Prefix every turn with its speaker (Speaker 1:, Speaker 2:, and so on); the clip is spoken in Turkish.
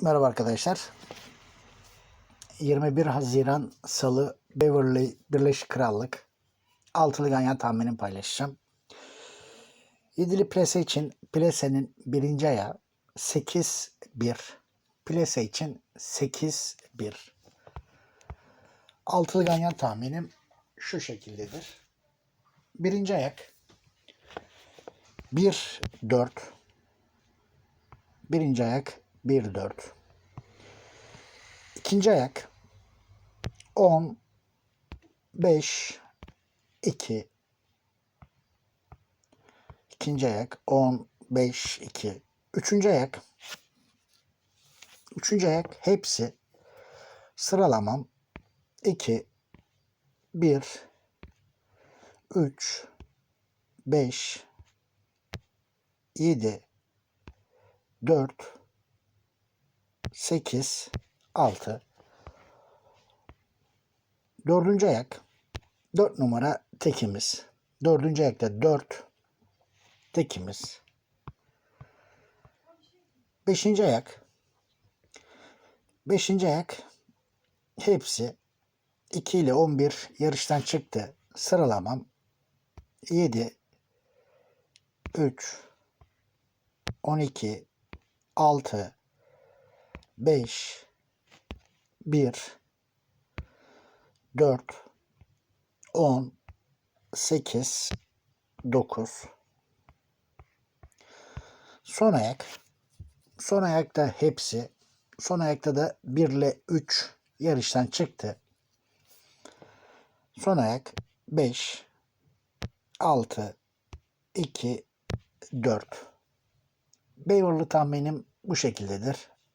Speaker 1: Merhaba arkadaşlar. 21 Haziran Salı Beverly Birleşik Krallık altılı ganyan tahminini paylaşacağım. Yedili plase için plasenin birinci ayağı 8-1. Plase için 8-1. Altılı ganyan tahminim şu şekildedir. Birinci ayak 1-4. Birinci ayak 1-4. İkinci ayak. 10 5 2 İkinci ayak 10 5 2 Üçüncü ayak. Üçüncü ayak hepsi sıralamam. 2 1 3 5 7 4 8 6 Dördüncü ayak 4 numara tekimiz. Dördüncü ayakta 4 tekimiz. Beşinci ayak Beşinci ayak hepsi 2 ile 11 yarıştan çıktı. Sıralamam 7 3 12 6 5 1 4 10 8 9 Son ayak. Son ayakta hepsi. Son ayakta da 1 ile 3 yarıştan çıktı. Son ayak. 5 6 2 4 Beyoğlu tahminim bu şekildedir.